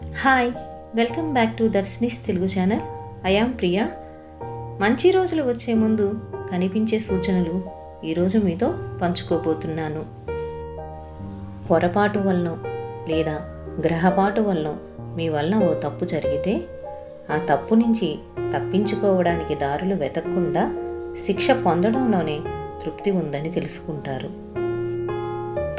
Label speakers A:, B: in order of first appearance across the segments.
A: Hi welcome back to Darshini's Telugu channel. I am Priya. మంచి రోజులు వచ్చే ముందు కనిపించే సూచనలు ఈరోజు మీతో పంచుకోబోతున్నాను. పొరపాటు వలన లేదా గ్రహపాటు వలన మీ వలన ఓ తప్పు జరిగితే ఆ తప్పు నుంచి తప్పించుకోవడానికి దారులు వెతకకుండా శిక్ష పొందడంలోనే తృప్తి ఉందని తెలుసుకుంటారు.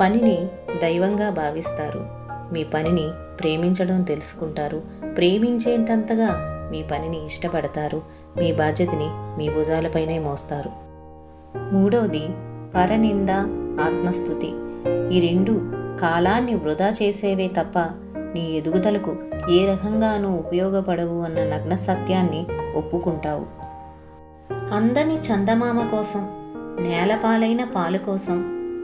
A: పనిని దైవంగా భావిస్తారు. మీ పనిని ప్రేమించడం తెలుసుకుంటారు. ప్రేమించేంతంతగా మీ పనిని ఇష్టపడతారు. మీ బాధ్యతని మీ భుజాలపైనే మోస్తారు. మూడవది పరనింద ఆత్మస్థుతి. ఈ రెండు కాలాన్ని వృధా చేసేవే తప్ప నీ ఎదుగుదలకు ఏ రకంగానూ ఉపయోగపడవు అన్న నగ్న సత్యాన్ని ఒప్పుకుంటావు. అందని చందమామ కోసం నేలపాలైన పాలు కోసం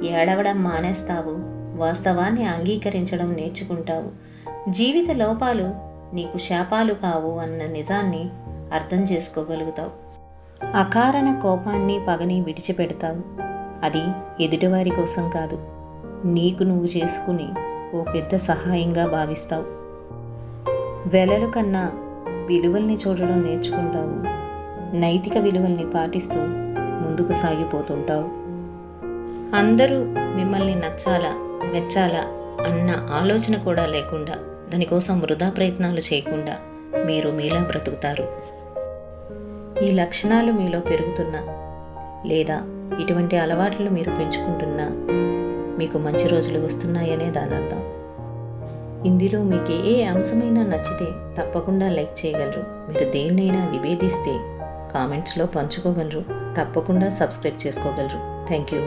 A: ఏడవడం మానేస్తావు. వాస్తవాన్ని అంగీకరించడం నేర్చుకుంటావు. జీవిత లోపాలు నీకు శాపాలు కావు అన్న నిజాన్ని అర్థం చేసుకోగలుగుతావు. అకారణ కోపాన్ని పగని విడిచిపెడతావు. అది ఎదుటివారి కోసం కాదు. నీకు నువ్వు చేసుకుని ఓ పెద్ద సహాయంగా భావిస్తావు. వెలలు కన్నా విలువల్ని చూడడం నేర్చుకుంటావు. నైతిక విలువల్ని పాటిస్తూ ముందుకు సాగిపోతుంటావు. అందరూ మిమ్మల్ని నచ్చాలా మెచ్చాలా అన్న ఆలోచన కూడా లేకుండా దానికోసం వృధా ప్రయత్నాలు చేయకుండా మీరు మీలా బ్రతుకుతారు. ఈ లక్షణాలు మీలో పెరుగుతున్నా లేదా ఇటువంటి అలవాట్లు మీరు పెంచుకుంటున్నా మీకు మంచి రోజులు వస్తున్నాయనే దాని అర్థం ఇందులో మీకు ఏ అంశమైనా నచ్చితే తప్పకుండా లైక్ చేయగలరు. మీరు దేన్నైనా విభేదిస్తే కామెంట్స్లో పంచుకోగలరు. తప్పకుండా సబ్స్క్రైబ్ చేసుకోగలరు. Thank you.